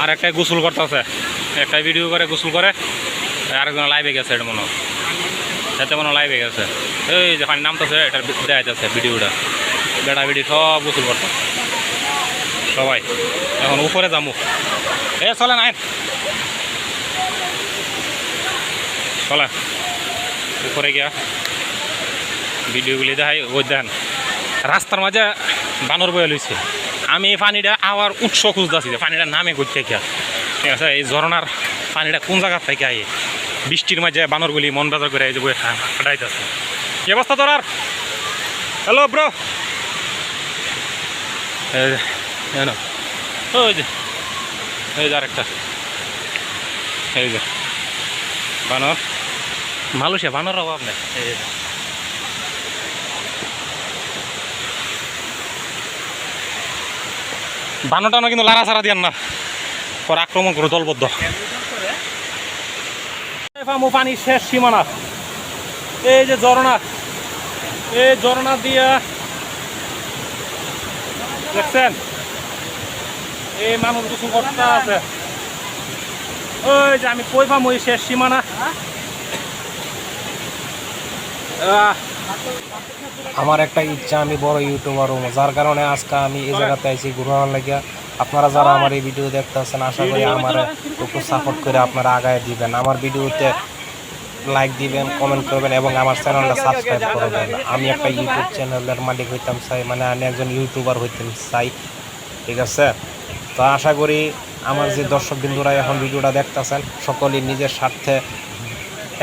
আর একটাই গোসল করতেছে। একটাই ভিডিও করে, গোসল করে। আরেকজন লাইভে গেছে, এটা মনে সেটা মনে লাইভে গেছে। এই যে পানি নামতেছে এটা দেখা যাচ্ছে ভিডিওটা বেড়া বেড়ি সব গোসল করতে সবাই, এখন উপরে যাব এ, চলে নাই। চলে। উপরে গিয়া ভিডিওগুলি দেখাই, ওই দেন রাস্তার মাঝে বানর বয়ে লইছে। আমি এই পানিটা আবার উৎস খুঁজতেছি যে পানিটা নামে করতে খেয়া ঠিক আছে, এই ঝরনার পানিটা কোন জায়গার থেকে আই বৃষ্টির মাঝে বানরগুলি মন বেজার করে এই যে বয়ে কাটাইতেছে কি অবস্থা তোর আর? হ্যালো ব্রো আরেকটা। এই যে, বানর। মালয়েশিয়া বানর অভাব নেই। এই যে বানর টানো কিন্তু লারা সারা দিয়ান না। পরে আক্রমণ করো দলবদ্ধ। পানি শেষ সীমানা। এই যে ঝর্ণা। এই ঝর্ণা দিয়া দেখছেন? এই মানুষ কিছু করতে আছে। ওই যে আমি কই পাম এই শেষ সীমানা? আহ আমার একটা ইচ্ছা, আমি বড় ইউটিউবার হব। যার কারণে আজকে আমি এই জায়গাতে আইছি ঘুরানোর লাগিয়া। আপনারা যারা আমার এই ভিডিও দেখতেছেন, আশা করি আমার একটু সাপোর্ট করে আপনারা আগায় দিবেন। আমার ভিডিওতে লাইক দিবেন কমেন্ট করবেন এবং আমার চ্যানেলটা সাবস্ক্রাইব করবেন আমি একটা ইউটিউব চ্যানেলের মালিক হইতাম, চাই মানে আমি একজন ইউটিউবার হইতাম, চাই। ঠিক আছে? তো আশা করি আমার যে দর্শক বিন্দুরা এখন ভিডিওটা দেখতেছেন, সকলেই নিজের স্বার্থে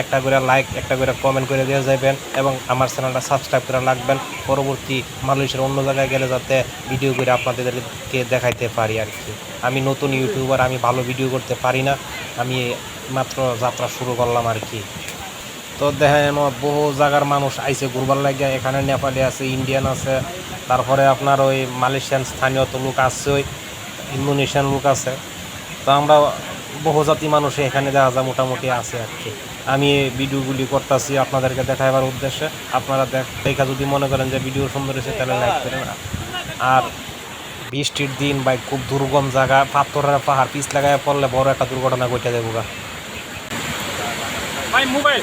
একটা করে লাইক একটা করে কমেন্ট করে দিয়ে যাবেন এবং আমার চ্যানেলটা সাবস্ক্রাইব করে রাখবেন। পরবর্তী মানুষের অন্য জায়গায় গেলে যাতে ভিডিও করে আপনাদেরকে দেখাইতে পারি আর কি। আমি নতুন ইউটিউবার আমি ভালো ভিডিও করতে পারি না। আমি মাত্র যাত্রা শুরু করলাম আর কি। তো দেখেন বহু জায়গার মানুষ আইছে ঘুরবার লাগিয়া। এখানে নেপালি আছে, ইন্ডিয়ান আছে। তারপরে আপনার ওই মালয়েশিয়ান স্থানীয় তো লোক আছে ওই ইন্দোনেশিয়ান লোক আছে। তো আমরা বহু বহুজাতি মানুষ এখানে দেখা যায় মোটামুটি আছে আর কি। আমি ভিডিওগুলি করতেছি আপনাদেরকে দেখাবার উদ্দেশ্যে। আপনারা দেখ- যদি মনে করেন যে ভিডিও সুন্দর হয়েছে, তাহলে লাইক করেন। আর বৃষ্টির দিন বা খুব দুর্গম জায়গা। পাথরের পাহাড় পিস লাগায় পড়লে বড় একটা দুর্ঘটনা ঘটে যাব গা। মোবাইল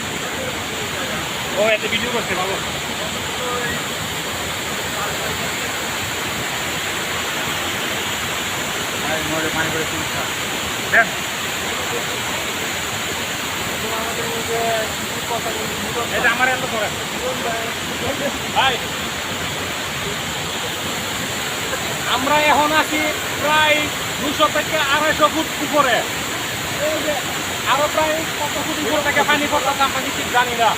ও ভিডিও করছে, ভালো। দেন এটা আমার এত করে ভাই আমরা এখন আছি প্রায় দুশো থেকে আড়াইশো ফুট উপরে। এই যে আরও প্রায় কত ফুট উপর থেকে পানি পড়তেছে আমরা ঠিক জানি না।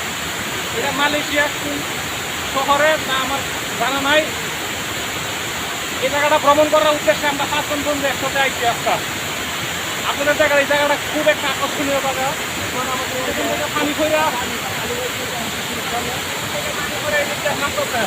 এটা মালয়েশিয়া কোন শহরে না আমার জানা নাই। এই জায়গাটা ভ্রমণ করার উদ্দেশ্যে আমরা পাঁচজন বন্ধু একসাথে আইছি আজকে আপনাদের জায়গার এই জায়গাটা খুব একটা আকর্ষণীয় জায়গা। পানি ফইরা পানি নামতেছে